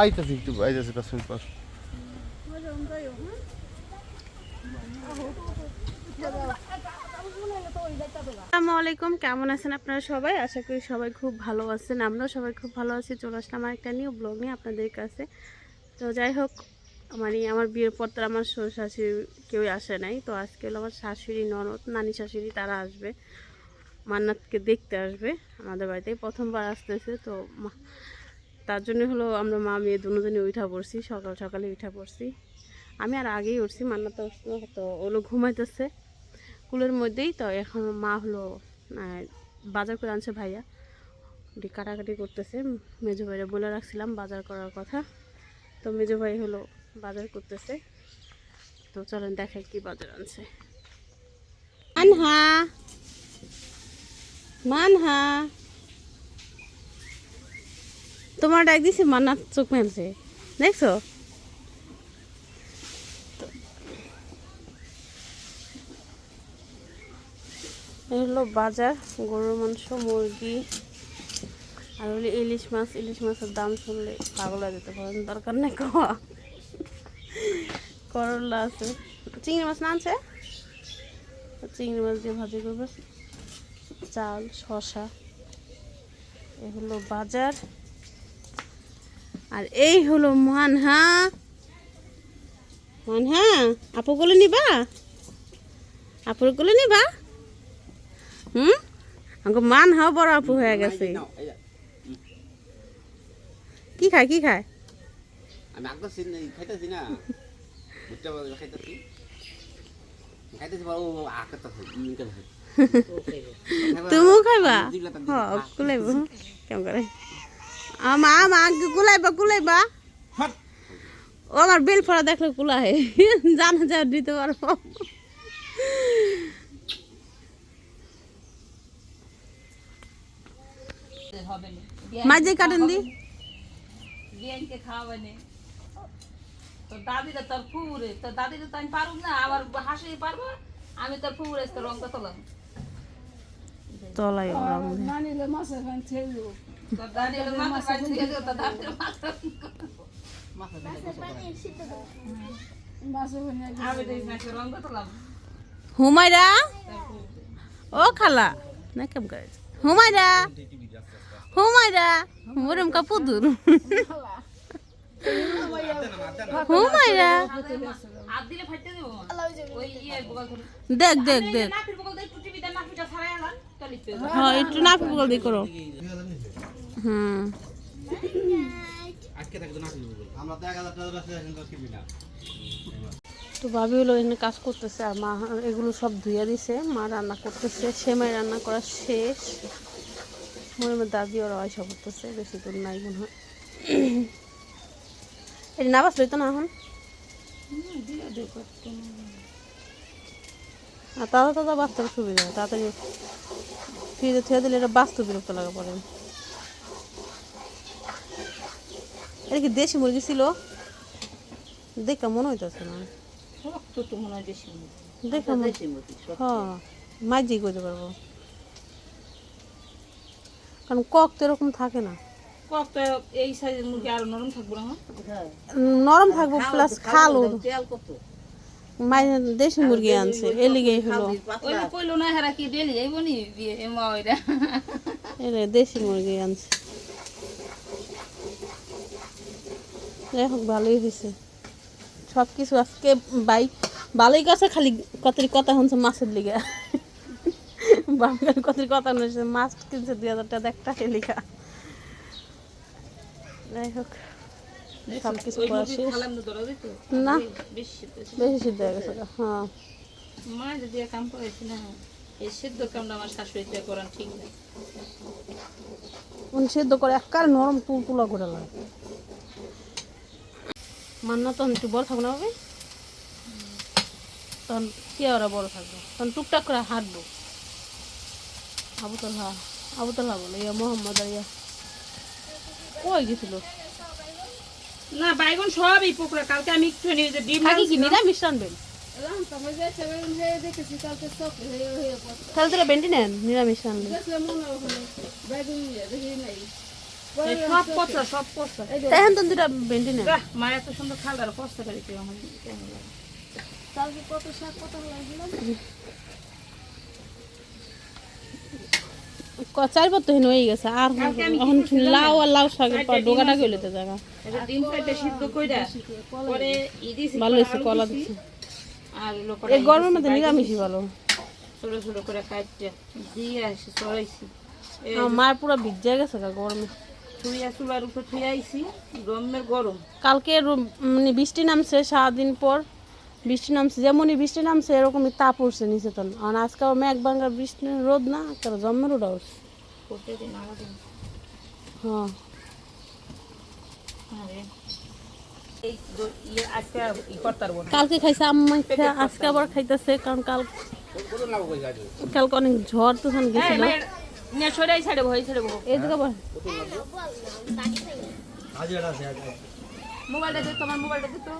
আইতাছি একটু আইতাছি পাঁচ মিনিট পর। আসসালামু আলাইকুম, কেমন আছেন আপনারা সবাই? আশা করি সবাই খুব ভালো আছেন। আমরাও সবাই খুব ভালো আছি। চলে আসলাম আমার একটা নিউ ব্লগ নিয়ে আপনাদের কাছে। তো যাই হোক মানে আমার বিয়ের পর তো আমার শ্বশুর শাশুড়ি কেউই আসে নাই। তো আজকে হলো আমার শাশুড়ি ননদ, নানি শাশুড়ি তারা আসবে। মান্নাতকে দেখতে আসবে। আমাদের বাড়িতে প্রথমবার আসতেছে। তো তার জন্য হলো আমরা মা, মেয়ে দুজনে উঠা পড়ছি। সকাল সকালে উঠা পড়ছি। আমি আর আগেই উঠছি, মান্নাত তো ওগুলো ঘুমাইতেছে। কুলের মধ্যেই তো এখন মা হলো বাজার করে আনছে ভাইয়া। কাটাকাটি করতেছে। মেজো ভাইরা বলে রাখছিলাম বাজার করার কথা। তো মেজো ভাই হলো বাজার করতেছে। তো চলেন দেখাই কি বাজার আনছে। মানহা! তোমার ডাক দিছি মান্না চোখ মেলছে। দেখছ এই হলো বাজার, গরুর মাংস, মুরগি, আর হলো ইলিশ মাছ। ইলিশ মাছের দাম শুনলে পাগল হয়ে যেতে পারেন, দরকার নেই খাওয়া। করলা আছে। চিংড়ি মাছ না আছে চিংড়ি মাছ দিয়ে ভাজি করবে। চাল শশা এ হলো বাজার। আর এই হলো মানহা। মানহা, আপু গুলো নিবা? আপুরগুলো নিবা? হুম? আমাকে মান হাও বড় আপু হয়ে গেছে। কি খায় কি খায়? আমি না খাইতেছি না। খাইতেছি। তুমিও খাইবা? কুলাইব কেমন করে? মা মা কুলাইবা কুলাইবা। ও আমার বেল ফড়া দেখলে কুলায়। জানা যা দিতে পারব। হবে না। মাঝে কাটেন দি। বিয়ানকে খাওয়াবে না। তোর দাদিরা তোর ফুরে তোর দাদিরা তো আমি পারুম না আবার হাসি পারব আমি তোর ফুরে তোর রংটা তোলাম। তলাই দাদি মাথা আমি দেখ না রংটা তোলাম। হুমায়রা? ও খালা না কেমন করে? হুমায়রা? ওই ইয়ে বগল ধরে দেখ দেখ দেখ একটু হ্যাঁ বগল দিয়ে করো। হুম। তো ভাবি হলো এখানে কাজ করতেছে আর মা এগুলো সব ধুয়ে দিছে মা রান্না করতেছে সেমাই রান্না করা শেষ। মনে মধ্যে দাদি ওরা পয়সা করতেছে বেশি দূর নাই মনে হয়। এটা না বাসলো তো না এখন? আর তাড়া তাড়া বাঁচতে সুবিধা হয় তাড়াতাড়ি ফ্রিজে থুয়ে দিলে এটা বাস্তু বিরক্ত লাগা পড়ে। এটা কি দেশি মুরগি ছিল? দেখা মনে হইতেছে না। মনে হয় হ্যাঁ মাঝি করতে পারব। কারণ কক তো এরকম থাকে না। কত এই সাইজের মুরগি আরও নরম থাকব না? নরম থাকব প্লাস খালো মাই দেশি মুরগি আনছে এর লিগেই হলো। ওই যে কইলো না হেরা কি ডেলি যাইব নি? বিয়ে এ মা ওইটা দেশি মুরগি আনছে। যাই হোক ভালোই হয়েছে সব কিছু আজকে বাই ভালোই গেছে খালি কতরি কথা শুনছে মাছের লিগে। বাঙালি কতরি কথা শুনছে মাছ কিনছে দুই হাজার টাকা একটা লিখা। যাই হোক সব কিছু না বেশি সিদ্ধ। হয়ে গেছে হ্যাঁ। মা যদি কাম করেছি না এই সিদ্ধ কামটা আমার শাশুড়িতে করান ঠিক না উনি সিদ্ধ করে একবার নরম তুল তুলা করে লাগে মান্না তখন একটু বড় থাকবে না তখন কি ওরা বড় থাকবে? তখন টুকটাক করে হাঁটবো। আবুতলা আবুতলা বলে ইয়া মোহাম্মদ আর ইয়া। কই গেছিল? না বাইগন সব এই পুকুরে কালকে আমি একটু নিয়ে যে ডিম থাকি কি নিরামিষ রানবেন? তাহলে তোরা বেন্টি নেন নিরামিষ রানবেন। সব পচা সব পচা। তাই এখন তো দুটা বেন্টি নেন। বাহ, মা এত সুন্দর খাবার পচতে পারি কেউ আমার। কেমন লাগে। ক- চার তো হেন হয়ে গেছে আর এখন লাউ আর লাউ শাক ডোকাটা গেলে তো জায়গা। ভালো হয়েছে কলা দিচ্ছে এই গরমের মধ্যে নিরামিষই ভালো। ছোট ছোট করে কাটতে। দিয়ে আসি চড়াইছি। এই আমার মার পুরো ভিজে গেছে গা গরমে। থুইয়া চুলার উপর থুই আইছি গরমের গরম। কালকে মানে বৃষ্টি নামছে সারাদিন পর বৃষ্টি নামছে যেমনই বৃষ্টি নামছে এরকমই তাপ উঠছে নিচে তখন আর আজকে মেঘ ভাঙ্গা বৃষ্টি রোদ না একটা জন্মের রোদ উঠছে। হ্যাঁ। ইয়ে কালকে খাইছে আম্মা খা- আজকে আবার খাইতেছে কারণ কাল কালকে অনেক ঝড় হ্যাঁ গেছিল। মোবাইলটা দে তোমার মোবাইলটা দে তো।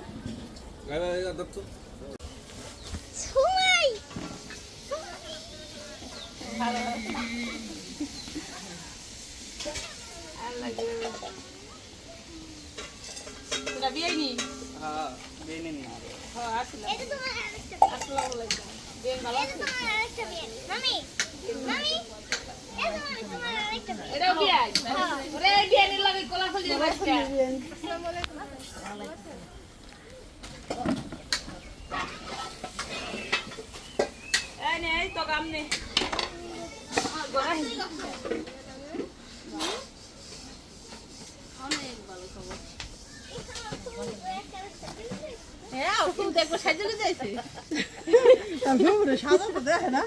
এটাও বিয়ে ওরে বিয়ে লাগে কলা ফুল দিয়ে বাচ্চা এই নে এই তো কাম নে আ, গড়াই। হ্যাঁ ও কিন্তু একবার সাজিয়ে যাইছে সাদা হিসা থাকে তা কখনো না।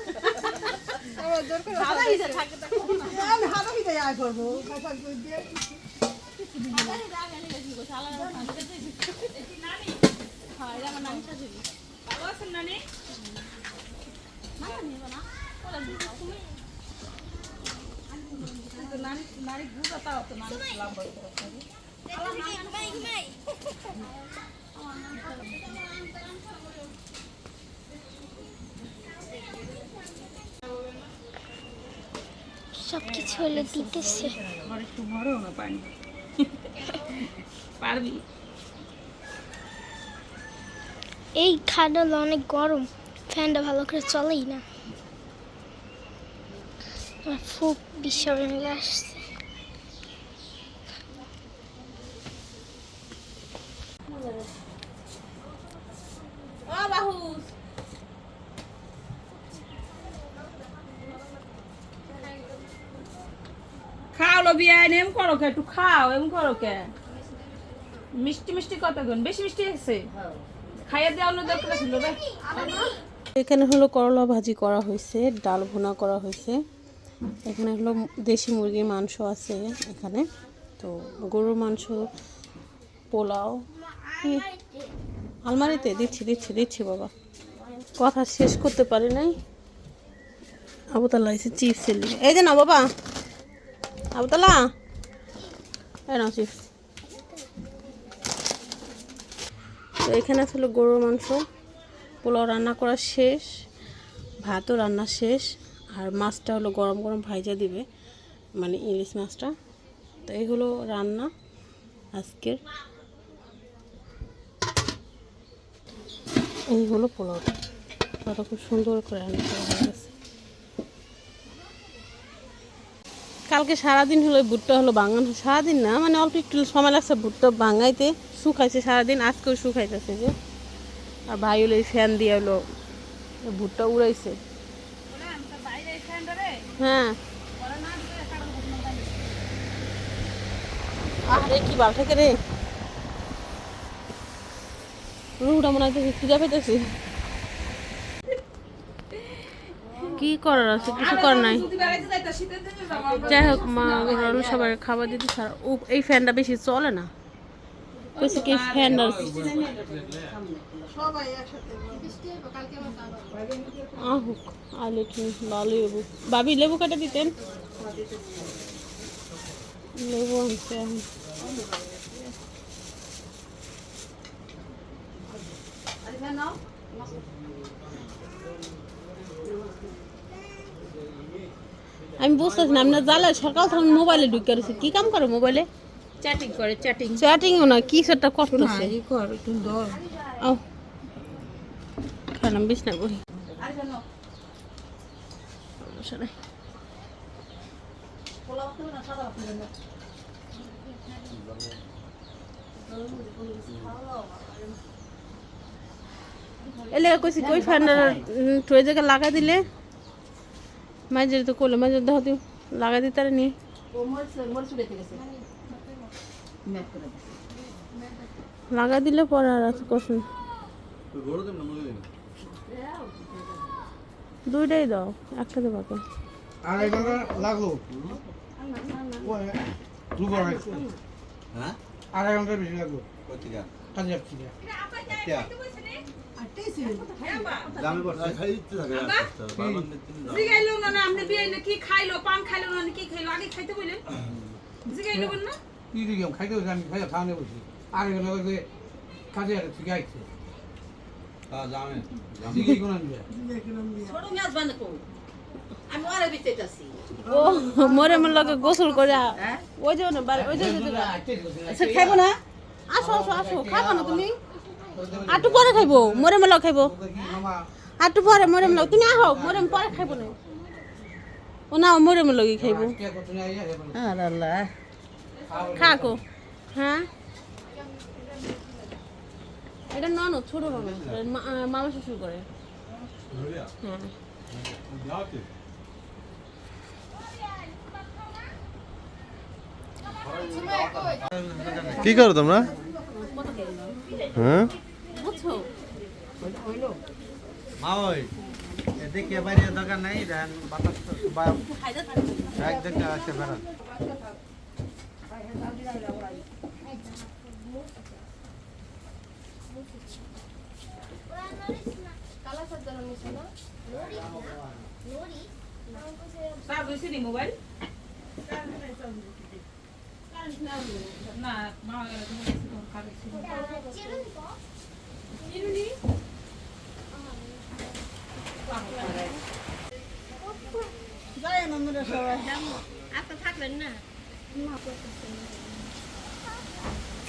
ভালো আছেন নানি? রাখে। সবকিছু হলে দিতেছে একটু ভরেও না পানি পারবি এই খাটটা অনেক গরম ফ্যানটা ভালো করে চলেই না। আমার খুব বিস্ময় আসছে। ও বাহুস খাও লো বিয়ান এম করো কে? একটু খাও এম করো কে? মিষ্টি মিষ্টি কত গুণ বেশি মিষ্টি আছে খাইয়ে দেওয়ার দরকার ছিল রে এখানে হলো করলা ভাজি করা হয়েছে, ডাল ভুনা করা হয়েছে। এখানে হলো দেশি মুরগির মাংস আছে এখানে। তো গরুর মাংস, পোলাও? আলমারিতে, দিচ্ছি দিচ্ছি দিচ্ছি বাবা। কথা শেষ করতে পারি নাই। আবুতাল্লা এসে চিপস লিগে এই যে না বাবা। আবুতাল্লা এই নাও চিপস তো এখানে ছিল গরুর মাংস। পোলাও রান্না করা শেষ, ভাতও রান্না শেষ, আর মাছটা হলো গরম গরম ভাইজা দিবে মানে ইলিশ মাছটা। তো এই হলো রান্না আজকের। এই হলো পোলাওটা। খুব সুন্দর করে রান্না করা হয়ে গেছে। কালকে সারাদিন হলো ভুট্টা হলো বাঙানো। সারাদিন না মানে অল্প একটু সময় লাগছে ভুট্টা বাঙাইতে শুকাইছে সারাদিন, আজকেও শুকাইতেছে যে। আর ভাই হলো এই ফ্যান দিয়ে হলো ভুট্টা উড়াইছে। হ্যাঁ। আরে কি বাল থেকে রে। রুটা মনে হয় খুঁজে পেতেছি কি করার আছে? কিছু করার নাই। যাই হোক, মা সবাই খাবার দিতে ছাড়া এই ফ্যানটা বেশি চলে না। কইছে কি ফ্যান আর আহুক আলে কি ভালো লেবু। ভাবি লেবু কাটা দিতেন? লেবু আনছে আমি বুঝতেছি না আপনার জ্বালা সকাল তখন মোবাইলে ঢুকে রয়েছে। কি কাম করে মোবাইলে? চ্যাটিং করে চ্যাটিং চ্যাটিংও না কি সেটা করতেছে? ই কর একটু ধর। আও। খালাম বিছনা করি সমস্যা নাই। এলে কইছি কই এই জায়গায় লাগা দিলে। মাঝে তো করল মাঝে দাও দিও লাগা দিতে আর নি ও মরছে মরছে বেঁচে গেছে লাগা দিলে পরে আর আছে কষ্ট দুইটাই দাও দেবো কেন আড়াই ঘণ্টা লাগল আড়াই ঘণ্টার বেশি লাগল কি খাইলো, পান খাইলো না কি খাইলো, আগে খাইতে বললেন জিগাইলো না? কি দিকে খাইতে আমি খাওয়ানো কাজে আর ঠিক মরে লাগে গোসল করে ওই যে ওই। আচ্ছা খাইবো না আসো আসো আসো খাব না তুমি আটু পরে খাইবো মরে মরে খাইবো আটু পরে মরে মরে তুমি আহো মরে পরে খাইবো না ও না মরে লাগি খাইবো আর আল্লাহ খাকো। হ্যাঁ? এটা নন ছোট নন মামা শ্বশুর করে। হ্যাঁ। কি করো তোমরা? হ্যাঁ? বুঝছ? মা ওই এদিকে বাইরে দোকান নাই ধান বাতাস বা একদিন আছে বেড়া সার হইছে নি মোবাইল না মা খাবে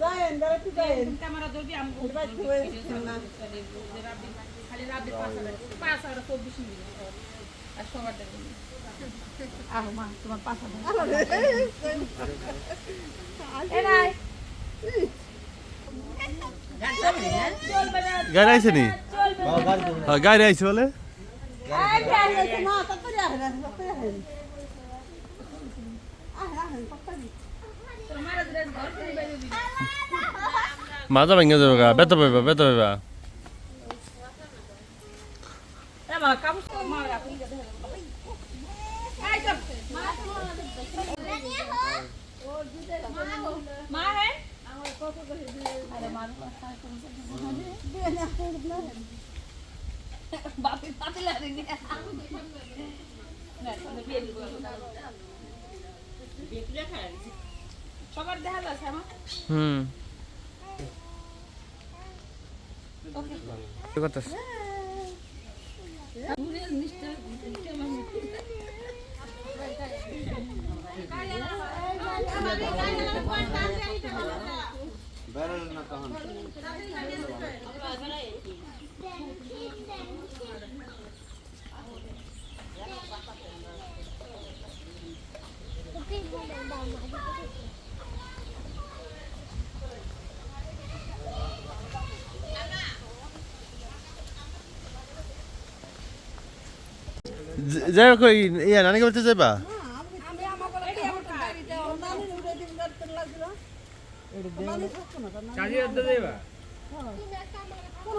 মিনিট পর দেখি গাড়ি না করে আর বাবুরে নিয়ে আসো আমি একটা ছবি তুলি। আজকে আজকে বেড়ে তো বাবুরান ক্যামেরা ধরবি আমি খালি রাব্বি পাঁচ হাজার পাঁচ হাজার চব্বিশ মিনিট। আর সবার দেখুন আহো মা তোমার পাঁচ হাজার। গাড়ি আইছে নি? হ্যাঁ গাড়ি আইছে বলে। তোমার ড্রেস ঘর থেকে বাইরে দিবি মাজা ভেঙে যাবে গা বেতা পাইবা বেতা পাইবা এমা কাপড় মা রাখুন এই চল মা হে আরে মার বাপি বাপি লাগে নি সবার দেখা যাচ্ছে আমার হুম। কি করতেছ? বেড়ে না তখন যাই হোক ইয়া নানি বলতে যাইবা?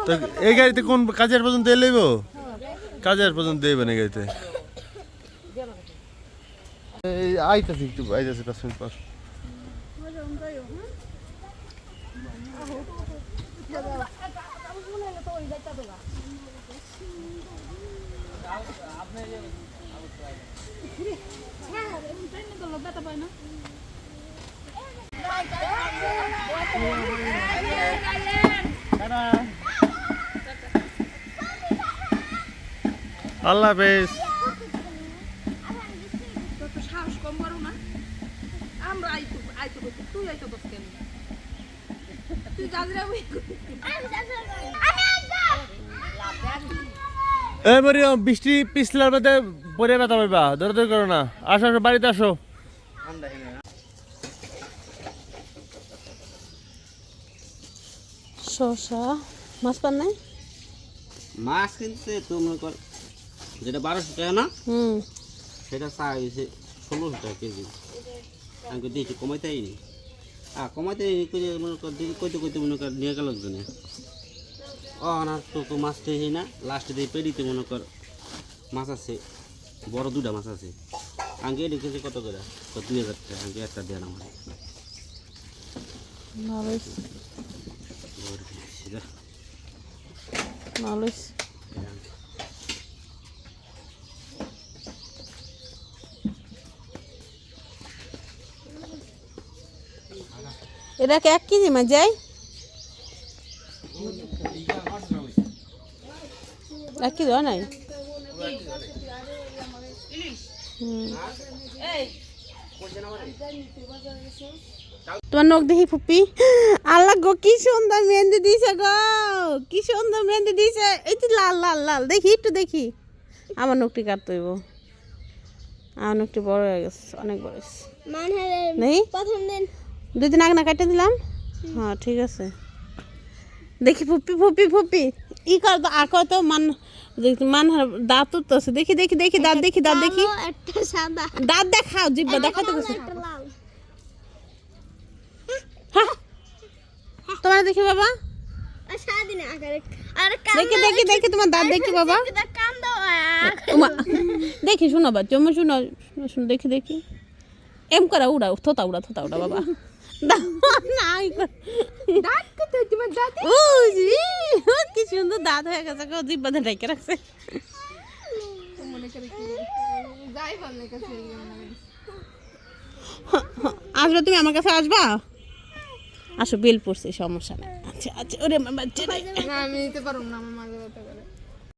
তো এই গাড়িতে কোন কাজের পর্যন্ত এলেইব কাজের পর্যন্ত দেবে না এই গাড়িতে? আইতাছি একটু, আইতাছি পাঁচ মিনিট পর। আল্লাহ হাফেজ। সাহস কম করো না। আমরা আইতো আইতো তুই আইতো বস কেন তুই দাদিরা ওই বৃষ্টি পিছলার মধ্যে পরে ব্যথা পাইবা দৌড়াদৌড়ি করো না। আসো আসো বাড়িতে আসো। মাছ পান নাই? মাছ কিনতে তো মনে কর যেটা বারোশো টাকা না হুম। সেটা চা হয়েছে ষোলোশো টাকা কেজি। আমি দিয়েছি কমাইতেই নি আর কমাইতে মনে কর দিদি কইতে কইতে মনে কর নিয়ে গেল একজনে। ও না তো তো মাছ পেয়েছি না লাস্টে দিয়ে পেরিতে মনে কর মাছ আছে বড় দুটা মাছ আছে আগে রেখেছি কত করে তো দুই হাজার টাকা আগে একটা দেন আমার ভালো হয়েছে, ভালো হয়েছে। এটা কি এক কেজি মাছ যায় এক কেজি হয় নাই তোমার নখ দেখি ফুপি? আল্লাহ গো কি সুন্দর মেহেন্দি দিছে গো কি সুন্দর মেহেন্দি দিছে। এই যে লাল লাল লাল দেখি একটু দেখি। আমার নখটি কাটতে হইব আমার নখটি বড় হয়ে গেছে অনেক বড় হয়েছে। নেই? প্রথম দিন। দুই দিন আগে না কাটে দিলাম? হ্যাঁ ঠিক আছে। দেখি ফুপি ফুপি ফুপি। ই কর তো আর কর তো মান দেখি মান দাঁত উঠতেছে। দেখি দেখি দেখি দাঁত দেখি দাঁত দেখি। দাঁত দেখাও জিব্বা গেছে একটা লাল হ্যাঁ। তোমার দেখি বাবা। দেখি দেখি দেখি। তোমার দাঁত দেখি বাবা। দেখি শোনো বাচ্চা আমার শোনো শোনো শোনো দেখি দেখি। এম করা উড়া থোতা উড়া থোতা উড়া বাবা। ও, জি, ও, কি সুন্দর দাঁত হয়ে গেছে। গো জিব্বাতে ঢেকে রাখছে আসবে তুমি আমার কাছে আসবা? আসো বিল পড়ছে সমস্যা নেই। আচ্ছা আচ্ছা ওরে আমার বাচ্চা রে। আমি নিতে পারব না আমার মাঝে